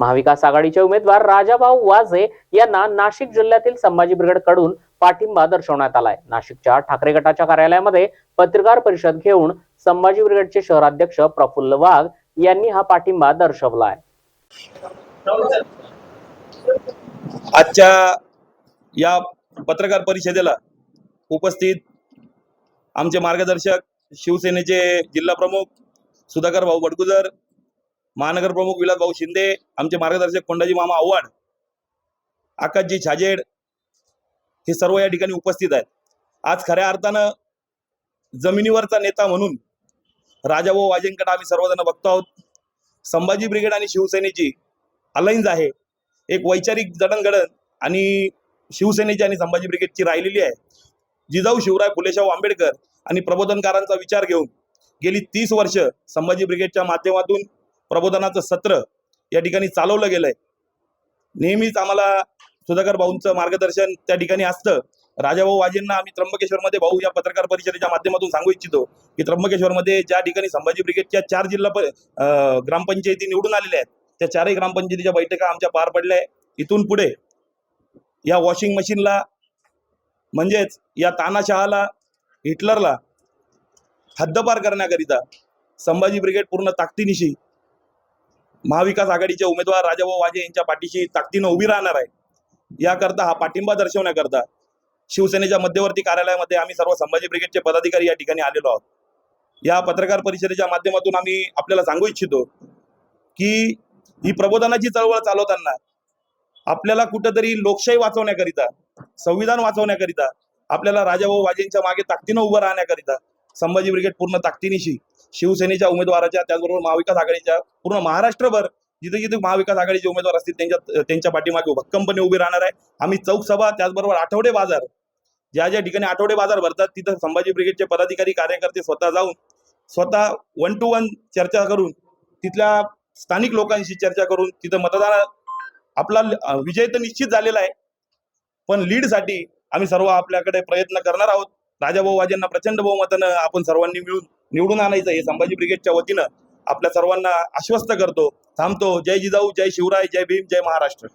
महाविकास आघाडीचे उमेदवार राजाभाऊ वाझे यांना नाशिक जिल्ह्यातील संभाजी ब्रिगेडकडून पाठिंबा दर्शवण्यात आलाय. नाशिकच्या ठाकरे गटाच्या कार्यालयामध्ये पत्रकार परिषद घेऊन संभाजी ब्रिगेडचे शहराध्यक्ष प्रफुल्ल वाघ यांनी हा पाठिंबा दर्शवलाय. आजच्या या पत्रकार परिषदेला उपस्थित आमचे मार्गदर्शक शिवसेनेचे जिल्हा प्रमुख सुधाकर भाऊ बडगुजर महानगर प्रमुख विलास भाऊ शिंदे आमचे मार्गदर्शक कोंडाजी मामा आव्हाड आकाशजी छाजेड हे सर्व या ठिकाणी उपस्थित आहेत. आज खऱ्या अर्थानं जमिनीवरचा नेता म्हणून राजाभाऊ वाजेंकडे आम्ही सर्वजण बघतो आहोत. संभाजी ब्रिगेड आणि शिवसेनेची अलायन्स आहे. एक वैचारिक जडणघडण आणि शिवसेनेची आणि संभाजी ब्रिगेडची राहिलेली आहे. जिजाऊ शिवराय फुलेशाहू आंबेडकर आणि प्रबोधनकारांचा विचार घेऊन गेली तीस वर्ष संभाजी ब्रिगेडच्या माध्यमातून प्रबोधनाचं सत्र या ठिकाणी चालवलं गेलंय. नेहमीच आम्हाला सुधाकर भाऊंचं मार्गदर्शन त्या ठिकाणी असतं. राजाभाऊ वाजेंना आम्ही त्र्यंबकेश्वरमध्ये भाऊ या पत्रकार परिषदेच्या माध्यमातून सांगू इच्छितो की त्र्यंबकेश्वरमध्ये ज्या ठिकाणी संभाजी ब्रिगेडच्या चार जिल्हा प- ग्रामपंचायती निवडून आलेल्या आहेत त्या चारही ग्रामपंचायतीच्या बैठका आमच्या पार पडल्या आहे इथून पुढे या वॉशिंग मशीनला म्हणजेच या तानाशहाला हिटलरला हद्दपार करण्याकरिता संभाजी ब्रिगेड पूर्ण ताकदीनिशी महाविकास आघाडीचे उमेदवार राजाभाऊ वाजे यांच्या पाठीशी ताकदीनं उभी राहणार आहे. याकरता हा पाठिंबा दर्शवण्याकरता शिवसेनेच्या मध्यवर्ती कार्यालयामध्ये आम्ही सर्व संभाजी ब्रिगेडचे पदाधिकारी या ठिकाणी आलेलो आहोत. या पत्रकार परिषदेच्या माध्यमातून आम्ही आपल्याला सांगू इच्छितो की ही प्रबोधनाची चळवळ चालवताना आपल्याला कुठंतरी लोकशाही वाचवण्याकरिता संविधान वाचवण्याकरिता आपल्याला राजाभाऊ वाजेंच्या मागे ताकदीनं उभं राहण्याकरिता संभाजी ब्रिगेड पूर्ण ताकदीनिशी शिवसेनेच्या उमेदवाराच्या त्याचबरोबर महाविकास आघाडीच्या पूर्ण महाराष्ट्रभर जिथे जिथे महाविकास आघाडीचे उमेदवार असतील त्यांच्या त्यांच्या पाठीमागे भक्कमपणे उभे राहणार आहे. आम्ही चौक सभा त्याचबरोबर आठवडे बाजार ज्या ज्या ठिकाणी आठवडे बाजार भरतात तिथं संभाजी ब्रिगेडचे पदाधिकारी कार्यकर्ते स्वतः जाऊन स्वतः वन टू वन चर्चा करून तिथल्या स्थानिक लोकांशी चर्चा करून तिथं मतदान आपला विजय तर निश्चित झालेला आहे. पण लीडसाठी आम्ही सर्व आपल्याकडे प्रयत्न करणार आहोत. राजाभाऊ वाजेंना प्रचंड बहुमतानं आपण सर्वांनी मिळून निवडून आणायचं हे संभाजी ब्रिगेडच्या वतीनं आपल्या सर्वांना आश्वस्त करतो. थांबतो. जय जिजाऊ जय शिवराय जय भीम जय महाराष्ट्र.